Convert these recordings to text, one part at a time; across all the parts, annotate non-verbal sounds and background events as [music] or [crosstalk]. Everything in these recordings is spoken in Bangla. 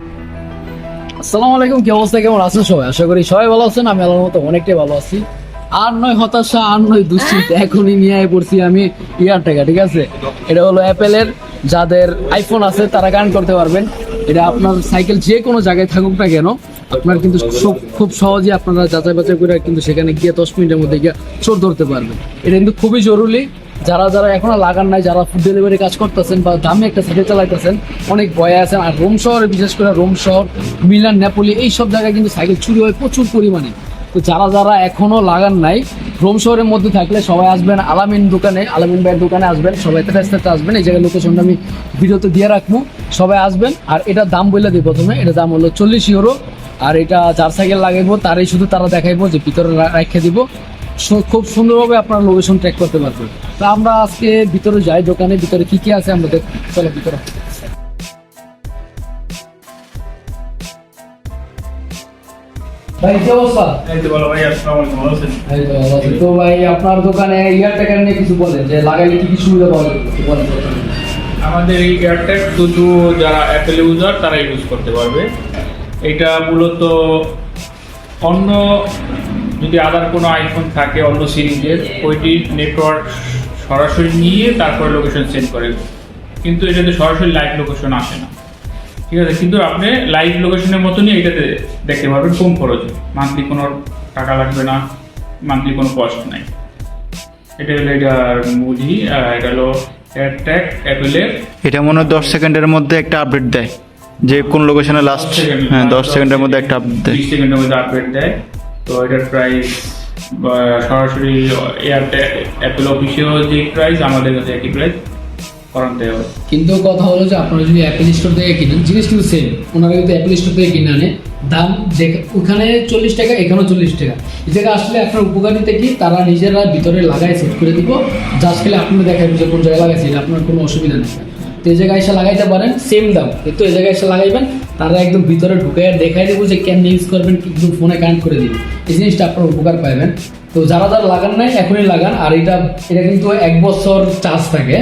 আসসালামু আলাইকুম কি অবস্থা কেমন আছেন সবাই? আশা করি সবাই ভালো আছেন আমি আল্লাহর মতো অনেকটাই ভালো আছি। আর নয় হতাশা আর নয় দুশ্চিন্তা [laughs] এখনই নিয়ে পড়ছি আমি ইয়ার টাকা ঠিক আছে? এটা হলো অ্যাপেলের যাদের আইফোন আছে তারা কানেক্ট করতে পারবেন। এটা আপনার সাইকেল যে কোনো জায়গায় থাকুক না কেন আপনার কিন্তু খুব সহজে আপনারা যাচাই বাছাই করে কিন্তু সেখানে গিয়ে দশ মিনিটের মধ্যে গিয়ে চোর ধরতে পারবেন। এটা কিন্তু খুবই জরুরি। যারা যারা এখনও লাগান নাই, যারা ফুড ডেলিভারি কাজ করতেছেন বা দামি একটা সাইকেল চালাইতেছেন, অনেক ভয়ে আছেন। আর রোম শহরে, বিশেষ করে রোম শহর, মিলান, নেপোলি এই সব জায়গায় কিন্তু সাইকেল চুরি হয় প্রচুর পরিমাণে। তো যারা যারা এখনও লাগান নাই, রোম শহরের মধ্যে থাকলে সবাই আসবেন, আলামিন দোকানে, আলামিন ভাইয়ের দোকানে আসবেন, সবাই রাস্তাতে আসবেন। এই জায়গায় লোকেশনটা আমি ভিডিওতে দিয়ে রাখব। সবাই আসবেন, আর এটার দাম বলে দিই প্রথমে। এটা দাম হলো চল্লিশ ইউরো আর এটা যার সাইকেল লাগাইবো, তারই শুধু তারা দেখাইবো যে ভিতরে রেখে দিব। খুব সুন্দরভাবে আপনার লোকেশন ট্র্যাক করতে পারবেন। তো আমরা আজকে ভিতরে যাই দোকানে ভিতরে কি কি আছে আমরা চলো ভিতরে। ভাই কি অবস্থা? তো ভাই আপনার দোকানে ইয়ার নিয়ে কিছু বলেন যে লাগাইলে কি কি সুবিধা পাওয়া যাবে। আমাদের এই এয়ারটেক শুধু যারা অ্যাপেল ইউজার তারা ইউজ করতে পারবে। এটা মূলত অন্য যদি আদার কোনো আইফোন থাকে অন্য সিরিজের ওইটি নেটওয়ার্ক সরাসরি নিয়ে তারপরে লোকেশন সেন্ড করে কিন্তু এটাতে সরাসরি লাইভ লোকেশন আসে না। ঠিক আছে? কিন্তু আপনি লাইভ লোকেশনের মতনই এটাতে দেখতে পারবেন কম খরচে। মান্থলি কোনো টাকা লাগবে না মান্থলি কোনো কস্ট নাই। এটা হলো এটার মুজি এটা হলো এয়ারট্যাগ অ্যাপেলের এটা মনে হয় দশ সেকেন্ডের মধ্যে একটা আপডেট দেয়। যে কোন লোকেশনে লাস্ট হ্যাঁ দশ সেকেন্ডের মধ্যে একটা আপডেট দেয়। বিশ সেকেন্ডের মধ্যে আপডেট দেয়। তো এটার প্রাইস সরাসরি অ্যাপেল অফিসিয়াল যে প্রাইস আমাদের কাছে একই প্রাইস কিন্তু কথা হলো যে আপনারা যদি অ্যাপেল স্টোর থেকে কিনেন জিনিস কিন্তু সেম ওনারা কিন্তু অ্যাপেল স্টোর থেকে কিনে আনে। দাম ওখানে চল্লিশ টাকা, এখানেও চল্লিশ টাকা। এই জায়গায় আসলে আপনার উপকারিতা কি? তারা নিজেরা ভিতরে লাগায় সেট করে দিব। জাস্ট খেলে আপনি দেখাবেন যে কোন জায়গায় লাগাইছে, আপনার কোনো অসুবিধা নেই। তো এই জায়গায় এসে লাগাইতে পারেন সেম দাম। কিন্তু এই জায়গায় এসে লাগাইবেন, তারা একদম ভিতরে ঢুকে দেখাই দেবো যে কেমনি ইউজ করবেন কিন্তু ফোনে কানেক্ট করে দিবেন। এই জিনিসটা আপনার উপকার পাইবেন। তো যারা যারা লাগান নাই, এখনই লাগান। আর এটা এটা কিন্তু এক বছর চার্জ থাকে।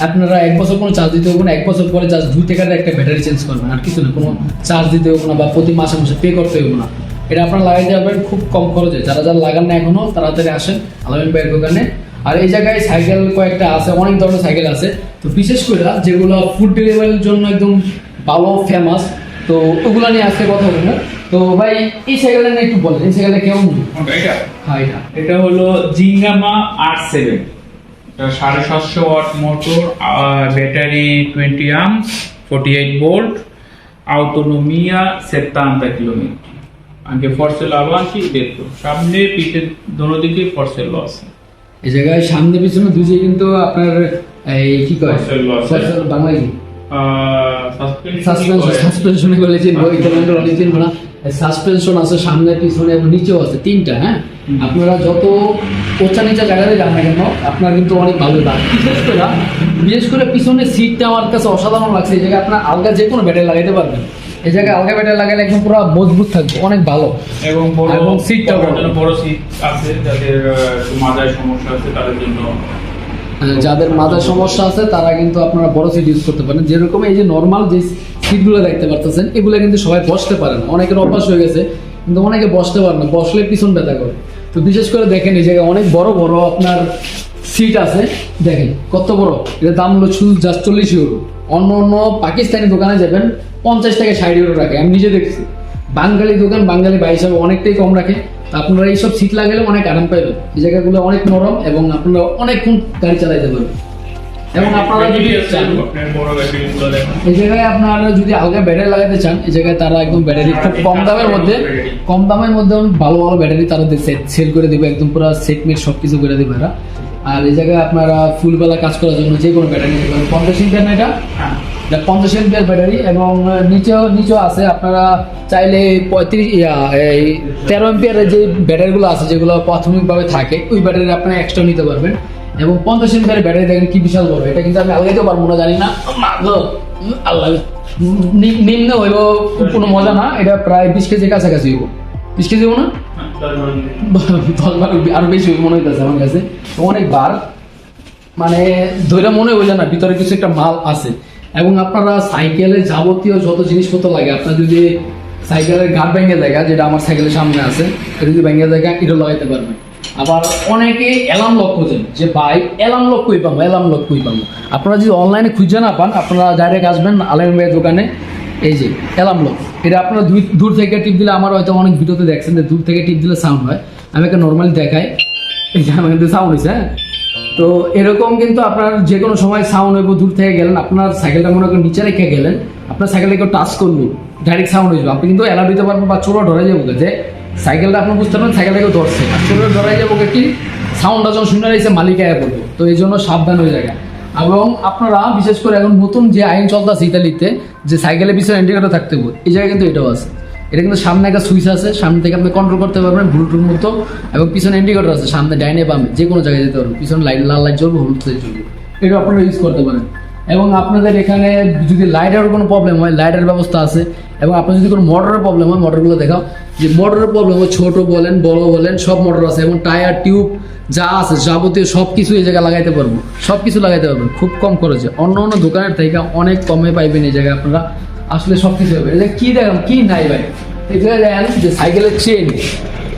আপনারা এক বছর কোনো চার্জ দিতে হবে না। এক বছর পরে চার্জ দুই টাকার একটা ব্যাটারি চেঞ্জ করবেন। আর কিছু না, কোনো চার্জ দিতে হবে না বা প্রতি মাসে মাসে পে করতে হবে না। এটা আপনারা লাগাইতে পারবেন খুব কম খরচে। যারা যারা লাগান না এখনও, তাড়াতাড়ি আসেন। আলামিন ভাইয়ের দোকানে আর এই জায়গায় সাইকেল কয়েকটা আছে অনেক ধরনের সাইকেল আছে। তো বিশেষ করে যেগুলো ফুড ডেলিভারির জন্য একদম ভালো ফেমাস তো ওগুলো নিয়ে আজকে কথা বলব। তো ভাই এই সাইকেলটা নিয়ে একটু বলেন এই সাইকেলটা কেমন? এটা? হ্যাঁ এটা। এটা হলো জিঙ্গামা আর সেভেন সাড়ে সাতশো watt motor battery twenty arms forty eight volt autonomia 70 kilometre anche forse avanti detto সামনে পিছে দোনো দিকে ফরসে লস এই জায়গায় সামনে পিছনে দুজে কিন্তু আপনার এই কি কয়? Loss, কি? সাসপেনশন বলে চিনবো? ইতালিয়ানরা অনেক চিনবো না। সাসপেনশন আছে সামনে পিছনে এবং নিচেও আছে তিনটা হ্যাঁ? আপনারা যত উঁচা নিচা জায়গাতে যান না কেন আপনার কিন্তু অনেক ভালো লাগে বিশেষ করে বিশেষ করে পিছনে সিটটা আমার কাছে অসাধারণ লাগছে। এই জায়গায় আপনার আলগা যে কোনো ব্যাটারি লাগাইতে পারবেন। এই জায়গায় আলগা ব্যাটারি লাগালে একদম পুরো মজবুত থাকবে অনেক ভালো। এবং বড় এবং সিটটাও বড়। সিট আছে যাদের মাথায় সমস্যা আছে তাদের জন্য যাদের মাথার সমস্যা আছে তারা কিন্তু আপনারা বড় সিট ইউজ করতে পারেন। যেরকম এই যে নর্মাল যে সিটগুলো দেখতে পারতেছেন এগুলো কিন্তু সবাই বসতে পারেন। অনেকের অভ্যাস হয়ে গেছে কিন্তু অনেকে বসতে পারে না বসলে পিছন ব্যথা করে। তো বিশেষ করে দেখেন এই জায়গায় অনেক বড় বড় আপনার সিট আছে। দেখেন কত বড়? এটার দাম হলো শুধু জাস্ট চল্লিশ ইউরো অন্য অন্য পাকিস্তানি দোকানে যাবেন পঞ্চাশ থেকে ষাট ইউরো রাখে। আমি নিজে দেখছি। বাঙালি দোকান বাঙালি বাই হিসাবে অনেকটাই কম রাখে। আপনারা এইসব সিট লাগালে অনেক আরাম পাইবেন এই জায়গাগুলো অনেক নরম এবং আপনারা অনেকক্ষণ গাড়ি চালাইতে পারবেন। এবং আপনারা যদি চান আপনার দেখুন এই জায়গায় আপনারা যদি আলগা ব্যাটারি লাগাতে চান এই জায়গায় তারা একদম ব্যাটারি খুব কম দামের মধ্যে কম দামের মধ্যে ভালো ভালো ব্যাটারি তারা সেল করে দেবে একদম পুরো সেট মেট সব কিছু করে দেবে এরা। আর এই জায়গায় আপনারা ফুলবেলা কাজ করার জন্য যে কোনো ব্যাটারি নিতে পারেন। পঞ্চাশ ইঞ্চের না এটা? হ্যাঁ। এটা পঞ্চাশ এমপিয়ার ব্যাটারি এবং নিচেও নিচেও আছে। আপনারা চাইলে পঁয়ত্রিশ এই তেরো এমপিয়ারের যে ব্যাটারিগুলো আছে যেগুলো প্রাথমিকভাবে থাকে ওই ব্যাটারি আপনারা এক্সট্রা নিতে পারবেন। এবং পঞ্চাশ এমপিয়ার ব্যাটারি দেখেন কি বিশাল বড়। এটা কিন্তু আমি আলগাইতে পারব না জানি না। আল্লাহ নিম্ন হইব কোনো মজা না। এটা প্রায় বিশ কেজির কাছাকাছি হইব। কেজি হইব না? দশ [laughs] বার আরও বেশি মনে হইতেছে আমার কাছে। অনেকবার মানে ধৈর্য মনে হইলে না ভিতরে কিছু একটা মাল আছে। এবং আপনারা সাইকেলে যাবতীয় যত জিনিসপত্র লাগে আপনার যদি সাইকেলের গার্ড ভেঙে জায়গা যেটা আমার সাইকেলের সামনে আছে এটা যদি ভেঙে জায়গা এটা লাগাইতে পারবেন। আবার অনেকে অ্যালার্ম লক খোঁজেন যে ভাই অ্যালার্ম লক কই পাবো? অ্যালার্ম লক কই পাবো? আপনারা যদি অনলাইনে খুঁজে না পান আপনারা ডাইরেক্ট আসবেন আলম ভাইয়ের দোকানে। এই যে, অ্যালার্ম লক। এটা আপনারা দূর থেকে টিপ দিলে আমার হয়তো অনেক ভিডিওতে দেখছেন যে দূর থেকে টিপ দিলে সাউন্ড হয়। আমি একটা নর্মালি দেখাই। এই যে আমার কিন্তু সাউন্ড হয়েছে হ্যাঁ? তো এরকম কিন্তু আপনার যে কোনো সময় সাউন্ড হইব, দূর থেকে গেলেন, আপনার সাইকেলটা মনে করেন নিচে রেখে গেলেন, আপনার সাইকেলটা কেউ টাচ করল ডাইরেক্ট সাউন্ড হয়ে আপনি কিন্তু অ্যালার্ট দিতে পারবেন বা চোরা ধরে যাব যে সাইকেলটা আপনি বুঝতে পারবেন সাইকেলটা কেউ ধরছে আর চোরা ধরে যাব কি সাউন্ডটা যখন শুনে রয়েছে, মালিক আয়া পড়ব। তো এই জন্য সাবধান হয়ে যায় এবং আপনারা, বিশেষ করে এখন নতুন যে আইন চলতেছে ইতালিতে, যে সাইকেলের পিছনে ইন্ডিকেটর থাকতে হবে, এই জায়গায় কিন্তু এটাও আছে। এটা কিন্তু সামনে একটা সুইচ আছে, সামনে থেকে আপনি কন্ট্রোল করতে পারবেন ব্লুটুথ মতো, এবং পিছনে ইন্ডিকেটর আছে, সামনে ডাইনে বামে, যে কোনো জায়গায় যেতে পারবেন, পিছনে লাইট, লাল লাইট জ্বলবে, হলুদ লাইট জ্বলবে। এটা আপনারা ইউজ করতে পারেন। এবং আপনাদের এখানে যদি লাইটের কোনো প্রবলেম হয় লাইটের ব্যবস্থা আছে, এবং আপনার যদি কোনো মোটরের প্রবলেম হয় মোটরগুলো দেখাও, যে মোটরের প্রবলেম হয়, ছোট বলেন, বড় বলেন, সব মোটর আছে, এবং টায়ার টিউব যা আছে, যাবতীয় সব কিছু এই জায়গায় লাগাইতে পারব। সব কিছু লাগাইতে পারবেন খুব কম খরচে। অন্য অন্য দোকানের থেকে অনেক কমে পাইবেন এই জায়গায় আপনারা। আসলে সব কিছু হবে এটা কি দেখেন, কি নাই ভাই? এখানে দেখেন যে সাইকেলের চেন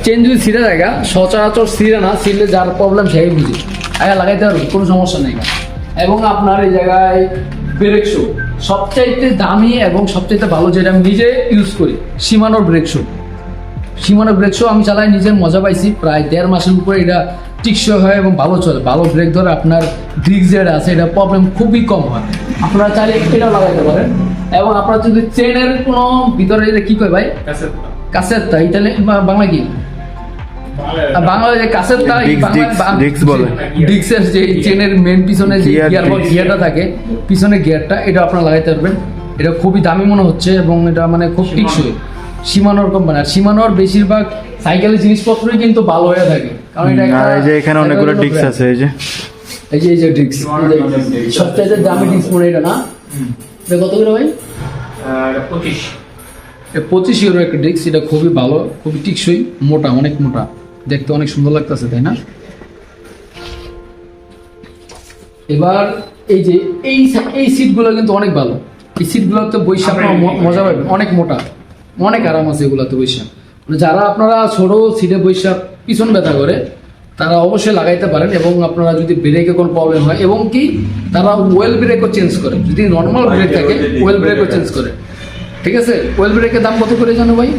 চেন যদি ছিঁড়ে জায়গা সচরাচর ছিঁড়ে না, ছিঁড়লে যার প্রবলেম সেই বুঝি। আগে লাগাইতে পারবেন কোনো সমস্যা নেই। এবং আপনার এই জায়গায় ব্রেক শো সবচাইতে দামি এবং সবচাইতে ভালো যেটা আমি নিজে ইউজ করি, সীমানোর ব্রেক শো সীমানোর ব্রেক শো আমি চালাই নিজের মজা পাইছি। প্রায় দেড় মাসের উপরে এটা টিকসই হয় এবং ভালো চলে। ভালো ব্রেক ধরে আপনার গ্রিক্স যেটা আছে এটা প্রবলেম খুবই কম হয়। আপনারা চাইলে এটাও লাগাইতে পারেন। এবং আপনারা যদি চেনের কোনো ভিতরে এটা কি কয় ভাই? কাছের তা ইতালি বা- বাংলা কি? যে কাছের তা ডিস্ক, ডিস্ক, ডিস্ক বলে। ডিক্সের যে চেনের মেন পিছনে যে গিয়ার গিয়ারটা থাকে পিছনে গিয়ারটা এটা আপনারা লাগাইতে পারবেন। এটা খুবই দামি মনে হচ্ছে এবং এটা মানে খুব টিকসই। সীমানোর কোম্পানি আর সীমানোর বেশিরভাগ সাইকেলের জিনিসপত্রই কিন্তু ভালো হয়ে থাকে। আর এই যে এখানে অনেকগুলো brand। আছে এই যে। এই যে এই যে ডিক্স সবচাইতে দামি ডিক্স মনে এটা না? এটা কত করে ভাই? পঁচিশ। পঁচিশ ইউরো একটা ডিস্ক এটা খুবই ভালো খুবই টিকসই মোটা অনেক মোটা। দেখতে অনেক সুন্দর লাগতেছে তাই না? এবার এই যে এই এই সিটগুলো কিন্তু অনেক ভালো। এই সিটগুলোতে বৈশাখ মজা পাবেন অনেক মোটা। অনেক আরাম আছে এগুলোতে বৈশাখ। যারা আপনারা ছোট সিটে বৈশাখ পিছন ব্যথা করে তারা অবশ্যই লাগাইতে পারেন এবং আপনারা যদি ব্রেকে কোনো প্রবলেম হয় এবং কি তারা ওয়েল ব্রেকও চেঞ্জ করে। যদি নর্মাল ব্রেক থাকে ওয়েল ব্রেকও চেঞ্জ করে। ঠিক আছে? ওয়েল ব্রেকের দাম কত করে জানো ভাই?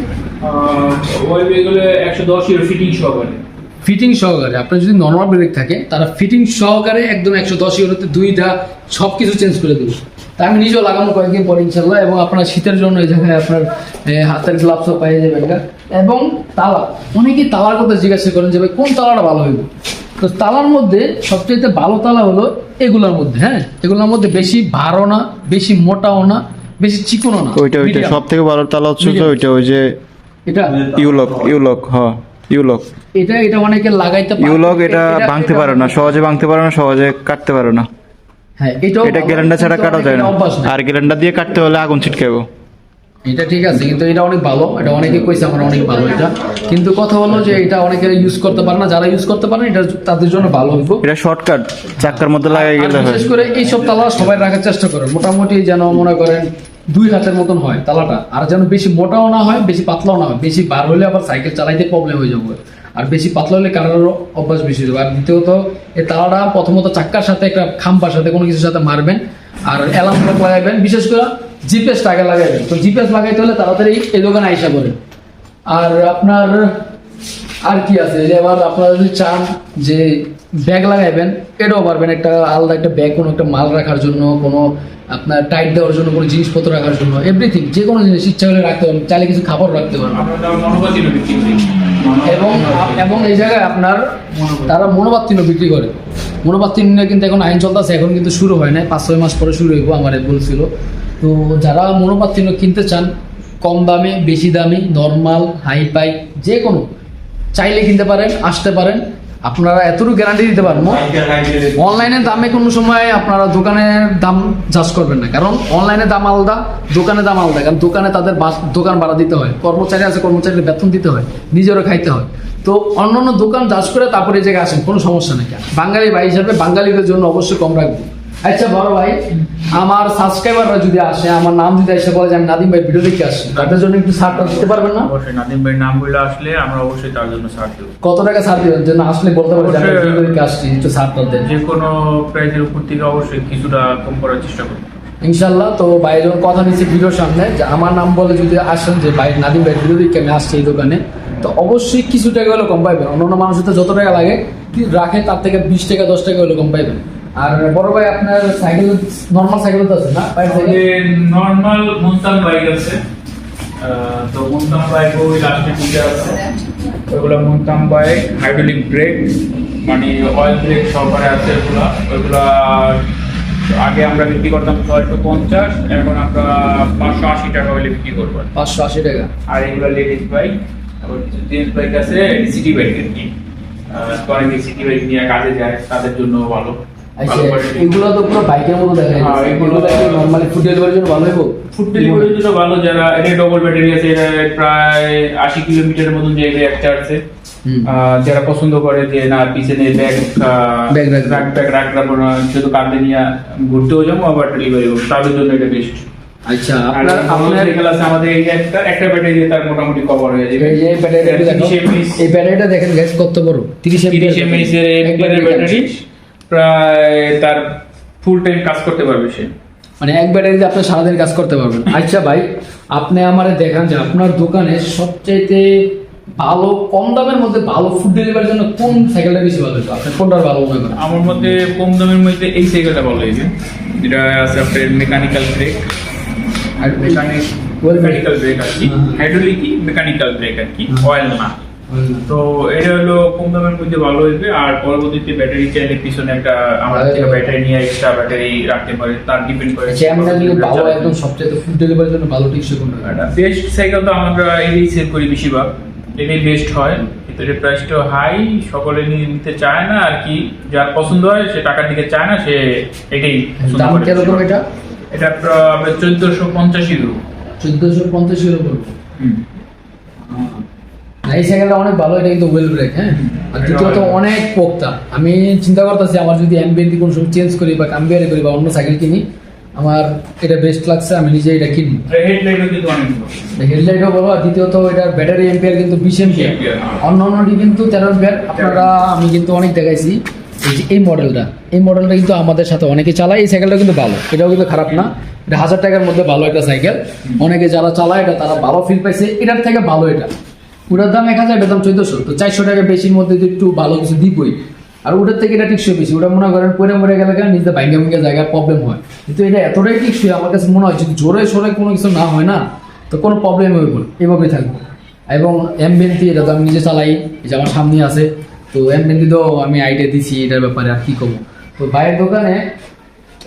ব্রেক হলে একশো দশ ইউরো ফিটিং সহকারে। ফিটিং সহকারে। আপনার যদি নর্মাল ব্রেক থাকে তারা ফিটিং সহকারে একদম একশো দশ ইউরোতে দুইটা সব কিছু চেঞ্জ করে দেবে। তা আমি নিজেও লাগানো কয়েকদিন পর ইনশাল্লাহ এবং আপনার শীতের জন্য এই জায়গায় আপনার হাতের গ্লাভসও পেয়ে যাবেন। এবং তালা। অনেকেই তালার কথা জিজ্ঞাসা করেন যে ভাই কোন তালাটা ভালো হইব? তো তালার মধ্যে সবচেয়ে ভালো তালা হলো এগুলোর মধ্যে হ্যাঁ? এগুলোর মধ্যে বেশি ভারও না বেশি মোটাও না বেশি চিকনও না ওইটা ওইটা সব থেকে ভালো তালা হচ্ছে ওইটা ওই যে এটা ইউলক ইউলক হ ইউলক। এটা এটা অনেকে লাগাইতে পারে। ইউলক এটা ভাঙতে পারে না সহজে ভাঙতে পারে না সহজে কাটতে পারে না। হ্যাঁ এটা ছাড়া কাটা যায় না। আর দিয়ে কাটতে হলে আগুন ছিটকাবো এটা ঠিক আছে কিন্তু এটা অনেক ভালো এটা অনেকে কইছে আমার অনেক ভালো এটা। কিন্তু কথা হলো যে এটা অনেকে ইউজ করতে পারে না যারা ইউজ করতে পারে না এটা তাদের জন্য ভালো হইব। এটা শর্টকাট চাক্কার মধ্যে লাগাই গেলে বিশেষ করে এইসব তালা সবাই রাখার চেষ্টা করে। মোটামুটি যেন মনে করেন দুই হাতের মতন হয় তালাটা। আর যেন বেশি মোটাও না হয়, বেশি পাতলাও না হয়। বেশি বার হলে আবার সাইকেল চালাইতে প্রবলেম হয়ে যাবে। আর বেশি পাতলা হলে কারোর অভ্যাস বেশি যাবে। আর দ্বিতীয়ত, এই তালাটা প্রথমত চাক্কার সাথে, একটা খাম্পার সাথে, কোনো কিছুর সাথে মারবেন। আর অ্যালার্ম ক্লক লাগাইবেন। বিশেষ করে জিপিএস আগে লাগাইবেন। তো জিপিএস লাগাইতে হলে তাড়াতাড়ি এই দোকানে আইসা করেন আর আপনার, আর কি আছে? যে এবার আপনারা যদি চান যে ব্যাগ লাগাইবেন, এটাও পারবেন। একটা আলাদা একটা ব্যাগ, কোনো একটা মাল রাখার জন্য, কোনো আপনার টাইট দেওয়ার জন্য, কোনো জিনিসপত্র রাখার জন্য এভরিথিং যে কোনো জিনিস ইচ্ছা হলে রাখতে পারেন, চাইলে কিছু খাবার রাখতে পারেন। এবং এবং এই জায়গায় আপনার তারা মনোবাত্তিনও বিক্রি করে। মনোবাত্তিন নিয়ে কিন্তু এখন আইন চলতেছে, এখন কিন্তু শুরু হয় না পাঁচ ছয় মাস পরে শুরু হইব আমার বলছিল তো যারা মনোবাত্তিন কিনতে চান, কম দামে, বেশি দামি নর্মাল হাই পাই যে কোনো চাইলে কিনতে পারেন, আসতে পারেন। আপনারা এতটুকু গ্যারান্টি দিতে পারেন অনলাইনে দামে কোনো সময় আপনারা দোকানের দাম জাজ করবেন না। কারণ অনলাইনে দাম আলাদা দোকানে দাম আলাদা। কারণ দোকানে তাদের বাস- দোকান ভাড়া দিতে হয়। কর্মচারী আছে কর্মচারীর বেতন দিতে হয়। নিজেরও খাইতে হয়। তো অন্য অন্য দোকান জাজ করে তারপরে এই জায়গায় আসেন কোনো সমস্যা নেই। বাঙালি ভাই হিসাবে বাঙালিদের জন্য অবশ্যই কম রাখব। আচ্ছা বড় ভাই আমার সাবস্ক্রাইবাররা যদি আসে আমার নাম যদি এসে বলে যে আমি নাদিম ভাই ভিডিও দেখে আসছি তাদের জন্য একটু ছাড়টা দিতে পারবেন না? অবশ্যই নাদিম ভাইয়ের নামগুলো আসলে আমরা অবশ্যই তার জন্য ছাড় দেবো। কত টাকা ছাড় দিবেন? যেন আসলে বলতে পারি যে আমি। ভিডিও দেখে আসছি একটু ছাড়টা দেন। যে কোনো প্রাইজের উপর থেকে অবশ্যই কিছুটা কম করার চেষ্টা করব। ইনশাল্লাহ তো ভাই যখন কথা নিচ্ছে ভিডিওর সামনে যে আমার নাম বলে যদি আসেন যে ভাই নাদিম ভাই ভিডিও দেখে আমি আসছি এই দোকানে তো অবশ্যই কিছু টাকা হলে কম পাইবেন। অন্য অন্য মানুষের তো যত টাকা লাগে রাখে তার থেকে বিশ টাকা দশ টাকা হলে কম পাইবেন। আর বড় ভাই আপনার সাইকেল নর্মাল সাইকেল তো আছে না? নর্মাল মুনতাম বাইক আছে। তো মুনতাম বাইক ওই লাস্টে দুটো আছে। ওইগুলো মুনতাম বাইক হাইড্রোলিক ব্রেক মানে অয়েল ব্রেক সহকারে আছে ওগুলো। ওইগুলো আগে আমরা বিক্রি করতাম ছয়শো পঞ্চাশ এখন আমরা পাঁচশো আশি টাকা হলে বিক্রি করব পাঁচশো আশি টাকা। আর এগুলো লেডিস বাইক জেন্টস বাইক আছে সিটি বাইক আর কি। সিটি বাইক নিয়ে কাজে যায় তাদের জন্য ভালো। এগুলো তো পুরো বাইকের মতো দেখা হ্যাঁ, যায় এগুলো- এগুলো নর্মালি ফুড ডেলিভারির জন্য ভালো হইব ফুড ডেলিভারির জন্য ভালো যারা এটা ডবল ব্যাটারি আছে এটা প্রায় আশি কিলোমিটারের মতন যাইবে একটা আছে যারা পছন্দ করে যে না পিছনে ব্যাগ। ব্যাগ ব্যাগ রাখব না শুধু কাঁধে নিয়ে ঘুরতেও যাব আবার ডেলিভারি করব। তাদের জন্য এটা বেস্ট আচ্ছা আপনার আপনার সাইকেল আছে আমাদের এই একটা একটা ব্যাটারি দিয়ে তার মোটামুটি কভার হয়ে যাবে। এই যে ব্যাটারিটা এটা দেখো। 30 mAh এই ব্যাটারিটা দেখেন গ্যাস কত বড়? 30 তিরিশ এমএইচ এর ব্যাটারি প্রায় তার ফুল টাইম কাজ করতে পারবে সে। মানে এক ব্যাটারিতে আপনি সারাদিন কাজ করতে পারবেন। আচ্ছা ভাই আপনি আমারে দেখান যে আপনার দোকানে সবচাইতে ভালো কম দামের মধ্যে ভালো ফুড ডেলিভারির জন্য কোন সাইকেলটা বেশি ভালো হতো আপনি কোনটা ভালো মনে করেন? আমার মতে কম দামের মধ্যে এই সাইকেলটা ভালো লাগবে যেটা আছে আপনার মেকানিক্যাল ব্রেক আর মেকানিক মেকানিক্যাল ব্রেক আর কি। হাইড্রোলিকই মেকানিক্যাল ব্রেক আর কি। অয়েল না। তো এটা হলো কম দামের মধ্যে ভালো হইবে? আর পরবর্তীতে ব্যাটারি চাইলে পিছনে একটা আমাদের থেকে ব্যাটারি নিয়ে এক্সট্রা ব্যাটারি রাখতে পারে তার ডিপেন্ড করে এমন যদি ভালো একদম সবচাইতে ফুড ডেলিভারির জন্য ভালো টিকসই কোনটা বেস্ট সাইকেল তো আমরা এটাই সেল করি বেশিরভাগ। এটাই বেস্ট হয়। কিন্তু এটার প্রাইসটা হাই সকলে নিতে চায় না আর কি। যার পছন্দ হয় সে টাকার দিকে চায় না সে এটাই দাম করে কীরকম এটা? এটা আপনার চোদ্দশো পঞ্চাশ ইউরো চোদ্দশো পঞ্চাশ ইউরো না, এই সাইকেলটা অনেক ভালো এটা কিন্তু ওয়েল ব্রেক হ্যাঁ? আর দ্বিতীয়ত অনেক পোক্তা। আমি চিন্তা করতেছি আমার যদি অ্যাম্বিয়েন্ট কোনো সময় চেঞ্জ করি বা কাম্বিয়ারি করি বা অন্য সাইকেল কিনি আমার এটা বেস্ট লাগছে আমি নিজে এটা কিনবো হেডলাইটও বলো আর দ্বিতীয়ত এটার ব্যাটারি এম্পিয়ার কিন্তু বিশ এম্পিয়ার। অন্য অন্যটি কিন্তু তেরো এম্পিয়ার আপনারা আমি কিন্তু অনেক দেখাইছি এই মডেলটা এই মডেলটা কিন্তু আমাদের সাথে অনেকে চালায় এই সাইকেলটা কিন্তু ভালো। এটাও কিন্তু খারাপ না। এটা হাজার টাকার মধ্যে ভালো একটা সাইকেল অনেকে যারা চালায় এটা তারা ভালো ফিল পাইছে। এটার থেকে ভালো এটা। ওটার দাম এক হাজার এটার দাম চোদ্দশো। তো চারশো টাকা বেশির মধ্যে যদি একটু ভালো কিছু দিবই আর ওটার থেকে এটা টিকসই বেশি। ওটা মনে করেন পরে মরে গেলে কেন নিজে ভাঙ্গে ভাঙ্গে জায়গায় প্রবলেম হয়। কিন্তু এটা এতটাই টিকসই আমার কাছে মনে হয় যদি জোরে সোরে কোনো কিছু না হয় না তো কোনো প্রবলেম হয়ে পড়ে এভাবেই থাকবে। এবং এমবেন্টি এটা তো আমি নিজে চালাই যে আমার সামনে আছে। তো এমবেন্টি তো আমি আইডিয়া দিছি এটার ব্যাপারে আর কি করব? তো বাইরের দোকানে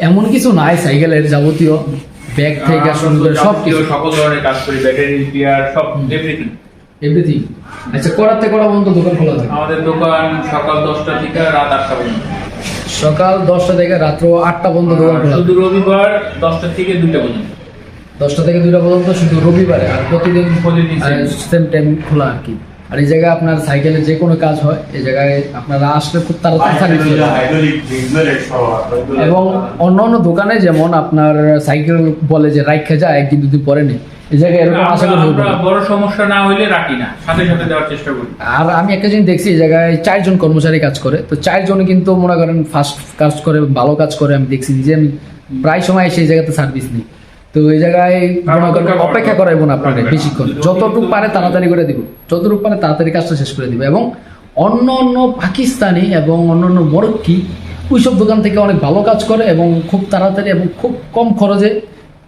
এমন কিছু নাই সাইকেলের যাবতীয় ব্যাগ থেকে শুরু করে সব কিছু সকল ধরনের কাজ করি ব্যাটারি রিপেয়ার সব এভরিথিং এভরিথিং আচ্ছা করাতে করা পর্যন্ত দোকান খোলা থাকে। আমাদের দোকান সকাল দশটা থেকে রাত আটটা পর্যন্ত। সকাল দশটা থেকে রাত্র আটটা পর্যন্ত দোকান খোলা শুধু রবিবার দশটা থেকে দুইটা পর্যন্ত। দশটা থেকে দুইটা পর্যন্ত শুধু রবিবারে আর প্রতিদিন প্রতিদিন সেম টাইম খোলা আর কি। আর এই জায়গায় আপনার সাইকেলে যে কোনো কাজ হয় এই জায়গায় আপনারা আসলে খুব তাড়াতাড়ি এবং অন্য অন্য দোকানে যেমন আপনার সাইকেল বলে যে রাইখা যায় একদিন দুদিন পরে নেই। এই জায়গায় এরকম আশা করি হইব বড় সমস্যা না হইলে রাখি না। সাথে সাথে দেওয়ার চেষ্টা করি। আর আমি একটা জিনিস দেখছি এই জায়গায় চারজন কর্মচারী কাজ করে। তো চারজন কিন্তু মনে করেন কাজ করে ভালো কাজ করে আমি দেখছি যে আমি প্রায় সময় সেই জায়গাতে সার্ভিস নিই। তো এই জায়গায় মনে করেন অপেক্ষা করাইবো না আপনাকে বেশিক্ষণ যতটুকু পারে তাড়াতাড়ি করে দিব। যতটুকু পারে তাড়াতাড়ি কাজটা শেষ করে দিব। এবং অন্য অন্য পাকিস্তানি এবং অন্য অন্য মরক্কি ওইসব দোকান থেকে অনেক ভালো কাজ করে এবং খুব তাড়াতাড়ি এবং খুব কম খরচে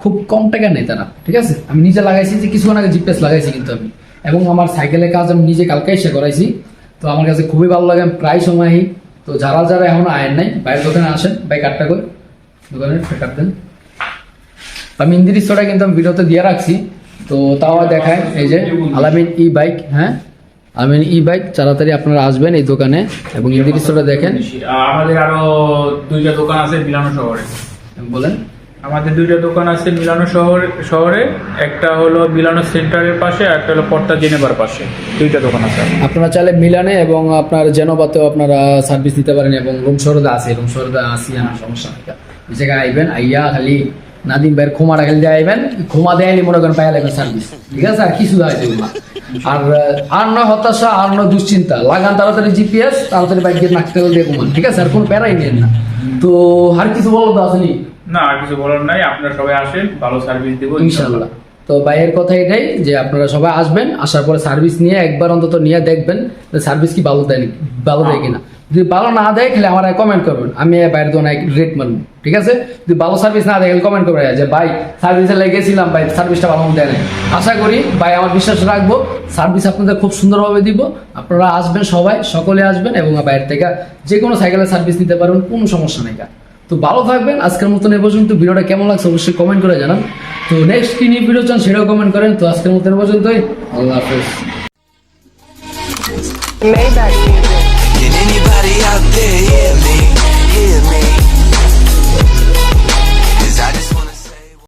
খুব কম টাকা নেই তারা ঠিক আছে? আমি নিজে লাগাইছি যে কিছুক্ষণ আগে জিপিএস লাগাইছি কিন্তু আমি। এবং আমার সাইকেলের কাজ আমি নিজে কালকে এসে করাইছি। তো আমার কাছে খুবই ভালো লাগে আমি প্রায় সময়ই। তো যারা যারা এখনও আয়েন নাই বাইরের দোকানে আসেন বাই কাটটা করে দোকানে কাট দেন। আমি ইন্দিরিস্তটা কিন্তু আমি ভিডিওতে দিয়ে রাখছি। তো তাও দেখায় এই যে আলামিন ই বাইক হ্যাঁ? আলামিন ই বাইক তাড়াতাড়ি আপনারা আসবেন এই দোকানে এবং ইন্দিরিস্তটা দেখেন। আমাদের আরও দুইটা দোকান আছে মিলানো শহরে। বলেন। আমাদের দুইটা দোকান আছে মিলানো শহর, শহরে। একটা হলো মিলানো সেন্টারের পাশে একটা হলো পর্তা জেনেবার পাশে। দুইটা দোকান আছে। আপনারা চাইলে মিলানে এবং আপনার জেনোবাতেও আপনারা সার্ভিস দিতে পারেন এবং রুম শহরে আছে, রুম শহরে আসি আনা সমস্যা নেই। জায়গায় আইবেন, আইয়া খালি নাদিম ভাইয়ের ক্ষমাটা খালি দিয়ে আইবেন ক্ষমা দেয়নি মনে করেন পাইয়া লাগবে সার্ভিস। ঠিক আছে, আর কিছু দেওয়া যাবে না। আর আর নয় হতাশা, আর নয় দুশ্চিন্তা। লাগান তাড়াতাড়ি জিপিএস, তাড়াতাড়ি বাইক দিয়ে নাকতে দিয়ে কমান ঠিক আছে, আর কোনো প্যারাই নেন না। তো আর কিছু বলো তো আসেনি না আর কিছু বলার নাই। আপনারা সবাই আসেন ভালো সার্ভিস দেবো ইনশাল্লাহ। তো ভাইয়ের কথা এটাই যে আপনারা সবাই আসবেন আসার পরে সার্ভিস নিয়ে একবার অন্তত নিয়ে দেখবেন সার্ভিস কি ভালো দেয় ভালো দেয় কিনা। যদি ভালো না দেয় তাহলে আমার কমেন্ট করবেন। আমি বাইরের দোকানে রেট মারবো ঠিক আছে? যদি ভালো সার্ভিস না দেয় কমেন্ট করবেন। যে ভাই সার্ভিসে লেগেছিলাম ভাই সার্ভিসটা ভালো দেয় নাই। আশা করি ভাই আমার বিশ্বাস রাখব সার্ভিস আপনাদের খুব সুন্দরভাবে দিব। আপনারা আসবেন সবাই সকলে আসবেন এবং বাইরে থেকে যে কোনো সাইকেলের সার্ভিস নিতে পারবেন কোনো সমস্যা নেই। তো ভালো থাকবেন আজকের মতন এ পর্যন্ত ভিডিওটা কেমন লাগছে অবশ্যই কমেন্ট করে জানান তো নেক্সট কি নিয়ে ভিডিও চান সেটাও কমেন্ট করেন তো আজকের মতন এ পর্যন্তই আল্লাহ হাফেজ Maybach music. Can anybody out there hear me? Hear me?